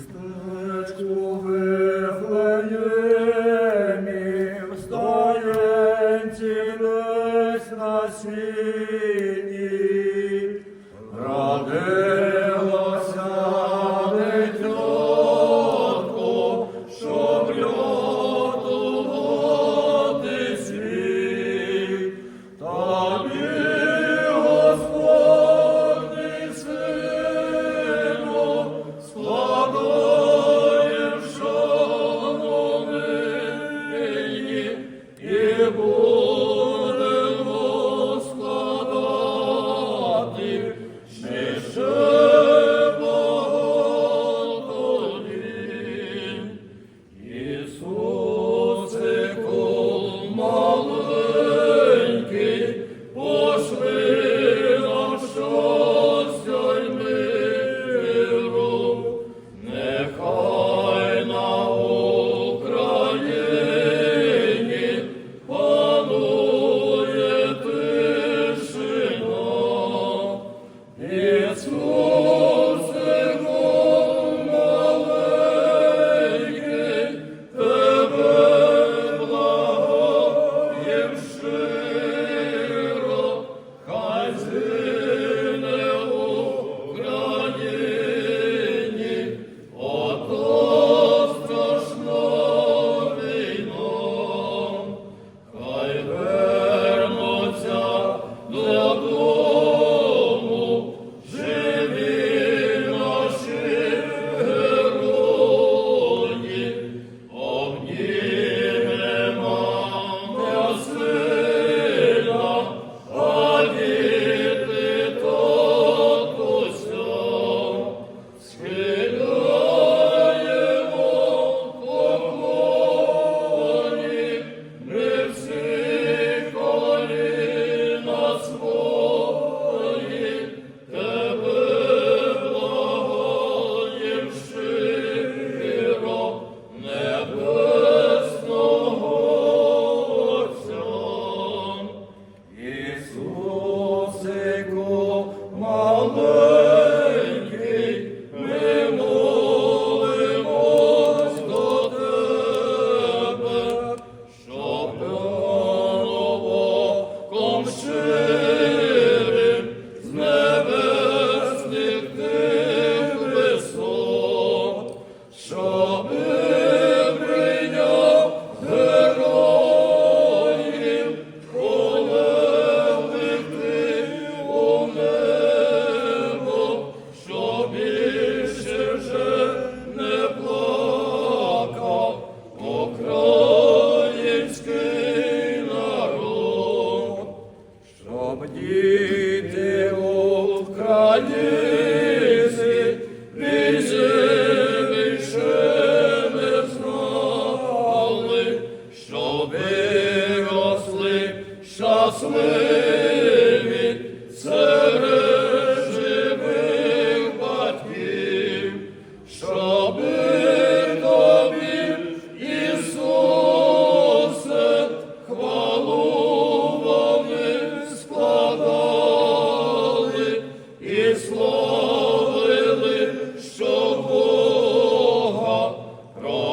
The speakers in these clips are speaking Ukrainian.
Krishna Jesus.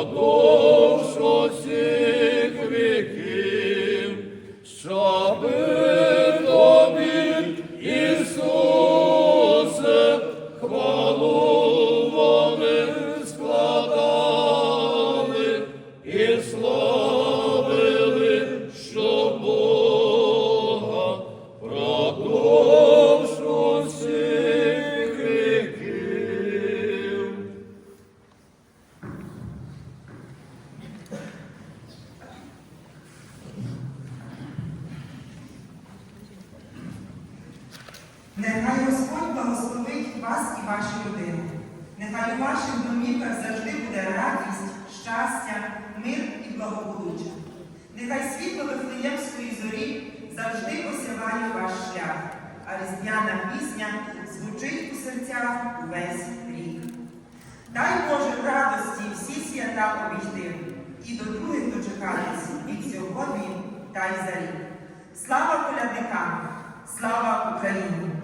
душу сім. Родину. Нехай у ваших домівках завжди буде радість, щастя, мир і благополуччя. Нехай світло Вифлеємської зорі завжди осяває ваш шлях, а різдвяна пісня звучить у серцях увесь рік. Дай Боже в радості всі свята обійти і до других дочекатись від сьогодні та й за рік. Слава колядникам! Слава Україні!